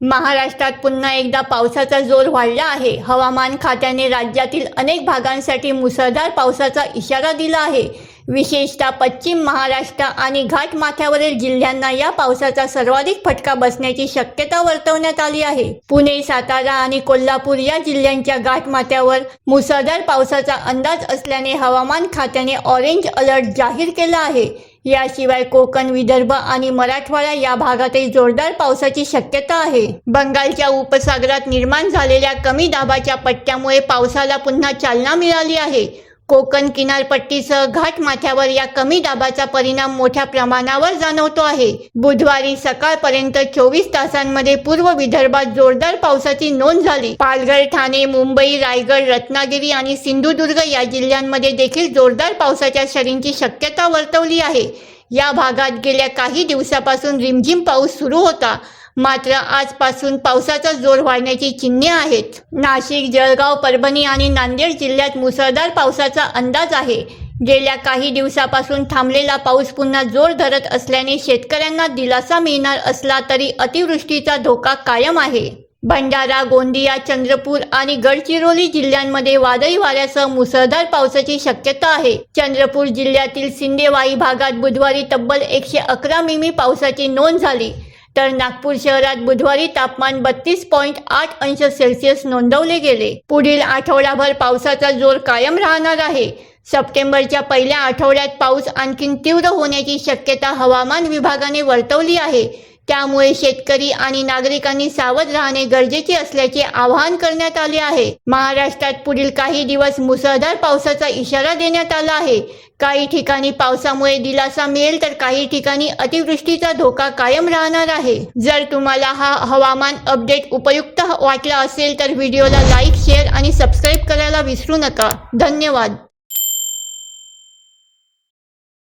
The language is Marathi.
महाराष्ट्रात पुन्हा एकदा पावसाचा जोर वाढला आहे. हवामान खात्याने राज्यातील अनेक भागांसाठी मुसळधार पावसाचा इशारा दिला आहे. विशेषतः पश्चिम महाराष्ट्र आणि घाटमाथ्यावरील जिल्ह्यांना या पावसाचा सर्वाधिक फटका बसण्याची शक्यता वर्तवण्यात आली आहे. पुणे सातारा आणि कोल्हापूर या जिल्ह्यांच्या घाटमाथ्यावर मुसळधार पावसाचा अंदाज असल्याने हवामान खात्याने ऑरेंज अलर्ट जाहीर केला आहे. याशिवाय कोकण विदर्भ आणि मराठवाडा या भागातही जोरदार पावसाची शक्यता आहे. बंगालच्या उपसागरात निर्माण झालेल्या कमी दाबाच्या पट्ट्यामुळे पावसाला पुन्हा चालना मिळाली आहे. कोकण किनारपट्टीसह घाटमाथ्यावर या कमी दाबाचा परिणाम मोठ्या प्रमाणावर जाणवतो आहे. बुधवारी सकाळपर्यंत चोवीस तासांमध्ये पूर्व विदर्भात जोरदार पावसाची नोंद झाली. पालघर ठाणे मुंबई रायगड रत्नागिरी आणि सिंधुदुर्ग या जिल्ह्यांमध्ये देखील जोरदार पावसाच्या सरींची शक्यता वर्तवली आहे. या भागात गेल्या काही दिवसापासून रिमझिम पाऊस सुरू होता. मात्र आजपासून पावसाचा जोर वाढण्याची चिन्हे आहेत. नाशिक जळगाव परभणी आणि नांदेड जिल्ह्यात मुसळधार पावसाचा अंदाज आहे. गेल्या काही दिवसापासून थांबलेला पाऊस पुन्हा जोर धरत असल्याने शेतकऱ्यांना दिलासा मिळणार असला तरी अतिवृष्टीचा धोका कायम आहे. भंडारा गोंदिया चंद्रपूर आणि गडचिरोली जिल्ह्यांमध्ये वादळी वाऱ्यासह मुसळधार पावसाची शक्यता आहे. चंद्रपूर जिल्ह्यातील सिंदेवाई भागात बुधवारी तब्बल एकशे अकरा मिमी पावसाची नोंद झाली. तर नागपूर शहरात बुधवारी तापमान बत्तीस पॉईंट आठ अंश सेल्सिअस नोंदवले गेले. पुढील आठवडाभर पावसाचा जोर कायम राहणार आहे. सप्टेंबरच्या पहिल्या आठवड्यात पाऊस आणखी तीव्र होण्याची शक्यता हवामान विभागाने वर्तवली आहे. त्यामुळे शेतकरी आणि नागरिकांनी सावध राहणे गरजेचे असल्याचे आवाहन करण्यात आले आहे. महाराष्ट्रात पुढील काही दिवस मुसळधार पावसाचा इशारा देण्यात आला आहे. काही ठिकाणी पावसामुळे दिलासा मिळेल तर काही ठिकाणी अतिवृष्टीचा धोका कायम राहणार आहे. जर तुम्हाला हा हवामान अपडेट उपयुक्त वाटला असेल तर व्हिडिओला लाईक शेअर आणि सबस्क्राईब करायला विसरू नका. धन्यवाद.